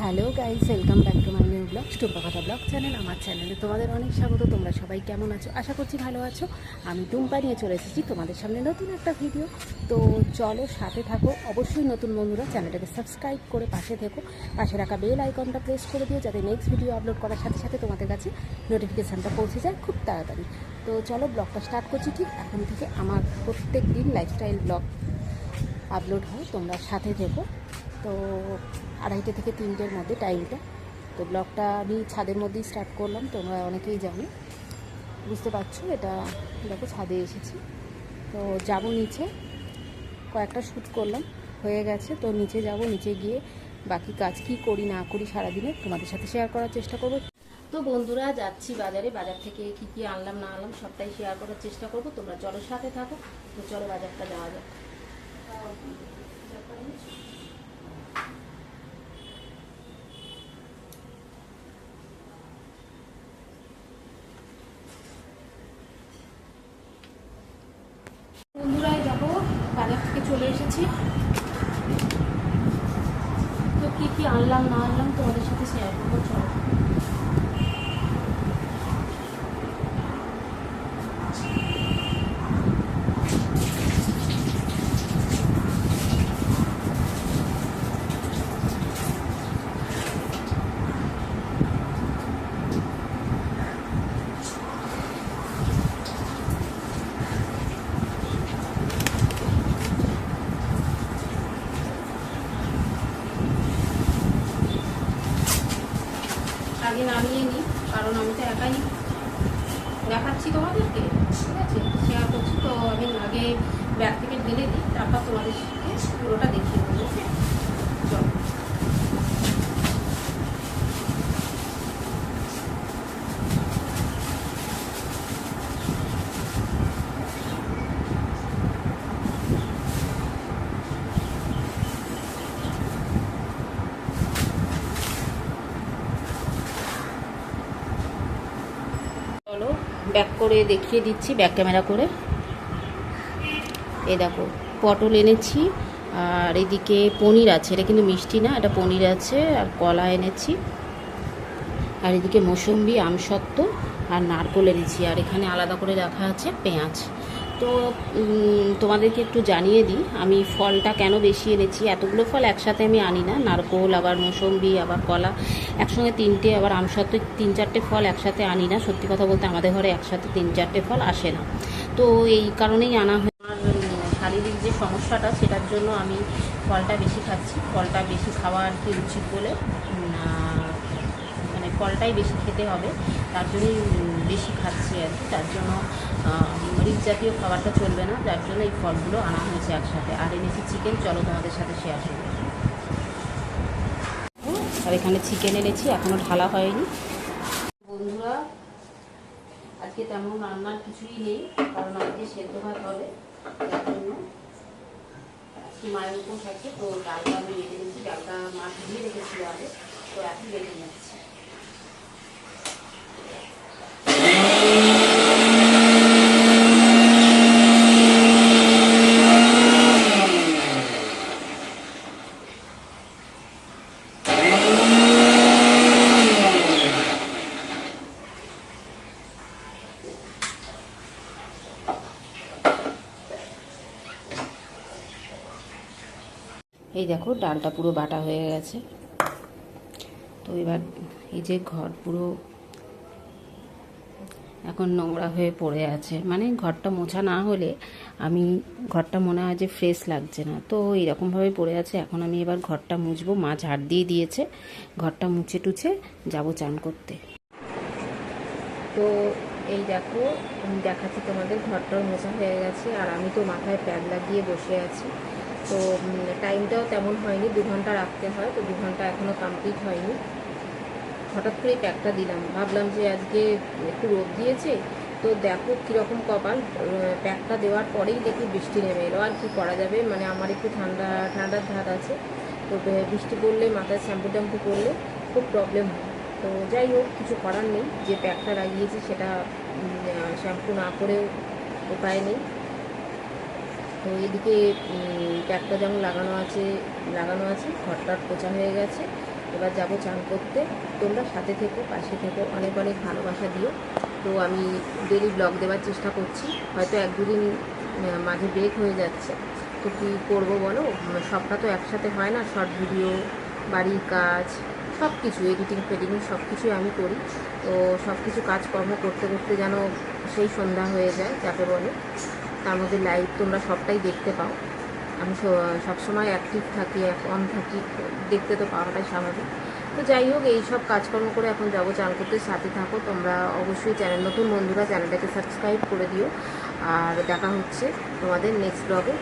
Hello guys welcome back to my new blog Tumpa কথা blog channel আমার চ্যানেলে তোমাদের অনেক স্বাগত, তোমরা সবাই কেমন আছো? আশা করছি ভালো আছো। আমি টুম্পা নিয়ে চলে এসেছি তোমাদের সামনে নতুন একটা ভিডিও তো চলো সাথে থাকো, অবশ্যই নতুন বন্ধুরা চ্যানেলটাকে সাবস্ক্রাইব করে পাশে থেকো। পাশে রাখা বেল আইকনটা প্রেস করে দিও, যাতে নেক্সট ভিডিও আপলোড করার সাথে সাথে তোমাদের কাছে নোটিফিকেশানটা পৌঁছে যায় খুব তাড়াতাড়ি। তো চলো ব্লগটা স্টার্ট করছি ঠিক এখন থেকে আমার প্রত্যেক দিন লাইফস্টাইল ব্লগ আপলোড হয়, তোমরা সাথে থেকো। তো আড়াইটে থেকে তিনটের মধ্যে টাইমটা তো ব্লগটা আমি ছাদের মধ্যেই স্টার্ট করলাম, তোমরা অনেকেই জানো। বুঝতে পারছ, এটা দেখো ছাদে এসেছি। তো যাব নিচে, কয়েকটা শ্যুট করলাম, হয়ে গেছে। তো নিচে যাব, নিচে গিয়ে বাকি কাজ কি করি, না করি সারাদিনে তোমাদের সাথে শেয়ার করার চেষ্টা করব। তো বন্ধুরা, যাচ্ছি বাজারে। বাজার থেকে কি কি আনলাম, না আনলাম, সবটাই শেয়ার করার চেষ্টা করব। তোমরা চলো সাথে থাকো। তো চলো বাজারটা যাওয়া যাক বন্ধুরাই দেখো বাজার থেকে চলে এসেছি। তো কি কি আনলাম না আনলাম তোমাদের সাথে শেয়ার করব চলো। আগে নামিয়ে নিই, কারণ আমি তো একাই দেখাচ্ছি তোমাদেরকে, ঠিক আছে? শেয়ার করছি তো আমি আগে ব্যাগ থেকে ঢেলে দিই, তারপর তোমাদেরকে পুরোটা দেখিয়ে দেবো ওকে চলো ব্যাক করে দেখিয়ে দিচ্ছি ব্যাক ক্যামেরা করে। এ দেখো, পটল এনেছি, আর এদিকে পনির আছে, এটা কিন্তু মিষ্টি না, এটা পনির আছে, আর কলা এনেছি। আর এদিকে মৌসম্বি, আমসত্ত্ব, আর নারকোল এনেছি, আর এখানে আলাদা করে রাখা আছে পেঁয়াজ। তো তোমাদেরকে একটু জানিয়ে দিই, আমি ফলটা কেন বেশি এনেছি? এতগুলো ফল একসাথে আমি আনি না। নারকোল, আবার মৌসম্বি, আবার কলা, একসঙ্গে তিনটে, আবার আমসত্ত্ব তিন চারটে ফল একসাথে আনি না। সত্যি কথা বলতে আমাদের ঘরে একসাথে তিন চারটে ফল আসে না। তো এই কারণেই আনা হয় আমার শারীরিক যে সমস্যাটা, সেটার জন্য আমি ফলটা বেশি খাচ্ছি। ফলটা বেশি খাওয়া আর কি উচিত বলে ফলটাই বেশি খেতে হবে, তার জন্যই বেশি খাচ্ছি আর কি, তার জন্য রিচ জাতীয় খাবারটা চলবে না, যার জন্য এই ফলগুলো আনা হয়েছে একসাথে। আর এনেছি চিকেন, চলো তোমাদের সাথে শেয়ার করব আর এখানে চিকেন এনেছি এখনও ঢালা হয়নি। বন্ধুরা, আজকে তেমন রান্নার কিছুই নেই, কারণ আজকে সেদ্ধ ভাত হবে, তার জন্য মায়ের উপোস আছে, তো ডালটা আমি রেখে দিচ্ছি ডালটা মাছ দিয়ে রেখেছিল আগে, তো এখন রেখে যাচ্ছি এই দেখো, ডালটা পুরো বাটা হয়ে গেছে। তো এবার এই যে ঘর পুরো এখন নোংরা হয়ে পড়ে আছে। মানে ঘরটা মোছা না হলে আমি, ঘরটা মনে হয় যে ফ্রেশ লাগছে না। তো এরকমভাবে পড়ে আছে। এখন আমি এবার ঘরটা মুছবো। মা ঝাড় দিয়ে দিয়েছে। ঘরটা মুছে টুছে যাব চান করতে। তো এই দেখো, আমি দেখাচ্ছি তোমাদের। ঘরটাও মোছা হয়ে গেছে। আর আমি তো মাথায় প্যাড লাগিয়ে বসে আছি। তো টাইমটাও তেমন হয়নি, দু ঘণ্টা রাখতে হয়, তো দু ঘণ্টা এখনও কমপ্লিট হয়নি। হঠাৎ করে প্যাকটা দিলাম, ভাবলাম যে আজকে একটু রোদ দিয়েছে, তো দেখো কীরকম কপাল। প্যাকটা দেওয়ার পরেই দেখি বৃষ্টি নেমে এলো, আর কি করা যাবে? মানে আমার একটু ঠান্ডা, ঠান্ডার ধাত আছে, তো বৃষ্টি পড়লে, মাথায় শ্যাম্পু ট্যাম্পু করলে খুব প্রবলেম হয়। তো যাই হোক, কিছু করার নেই, যে প্যাকটা লাগিয়েছি সেটা শ্যাম্পু না করেও উপায় নেই। তো এদিকে প্যাকটা যেমন লাগানো আছে লাগানো আছে, ঘরটা পোচা হয়ে গেছে। এবার যাব চান করতে। তোমরা সাথে থেকো, পাশে থেকো, অনেক অনেক ভালোবাসা দিও। তো আমি ডেলি ব্লগ দেওয়ার চেষ্টা করছি। হয়তো এক দুদিন মাঝে ব্রেক হয়ে যাচ্ছে। তো কী করব বলো? সবটা তো একসাথে হয় না। শর্ট ভিডিও বাড়ির কাজ সব কিছু এডিটিং ফেডিটিং সব কিছুই আমি করি। তো সব কিছু কাজকর্ম করতে করতে যেন সেই সন্ধ্যা হয়ে যায়, যাকে বলে। তার মধ্যে লাইভ তোমরা সবটাই দেখতে পাও। আমি সবসময় অ্যাক্টিভ থাকি অন থাকি, দেখতে তো পাওয়াটাই স্বাভাবিক। তো যাই হোক, এই সব কাজকর্ম করে এখন যাব চান করতে সাথে থাকো। তোমরা অবশ্যই চ্যানেল নতুন বন্ধুরা চ্যানেলটাকে সাবস্ক্রাইব করে দিও। আর দেখা হচ্ছে তোমাদের নেক্সট ব্লগে